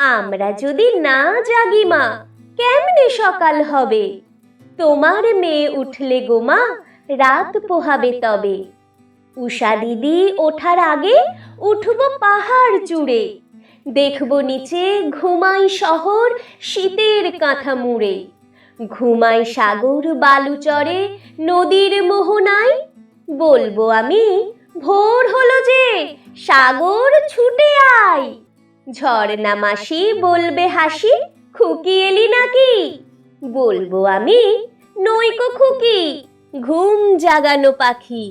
আমরা যদি না জাগি, মা, কেমনে সকাল হবে? তোমার মেয়ে উঠলে গো, মা, রাত পোহাবে তবে। উষা দিদি ওঠার আগে উঠব পাহাড় জুড়ে। দেখব নিচে ঘুমাই শহর শীতের কাঁথা মুড়ে ঘুমাই সাগর বালুচরে নদীর মোহনায়। বলব আমি, ভোর হলো যে সাগর ছুটে আয়। ঝর্ণা মাসি বলবে হাসি খুকি এলি নাকি? বলব আমি নৈকো খুকি ঘুম জাগানো পাখি।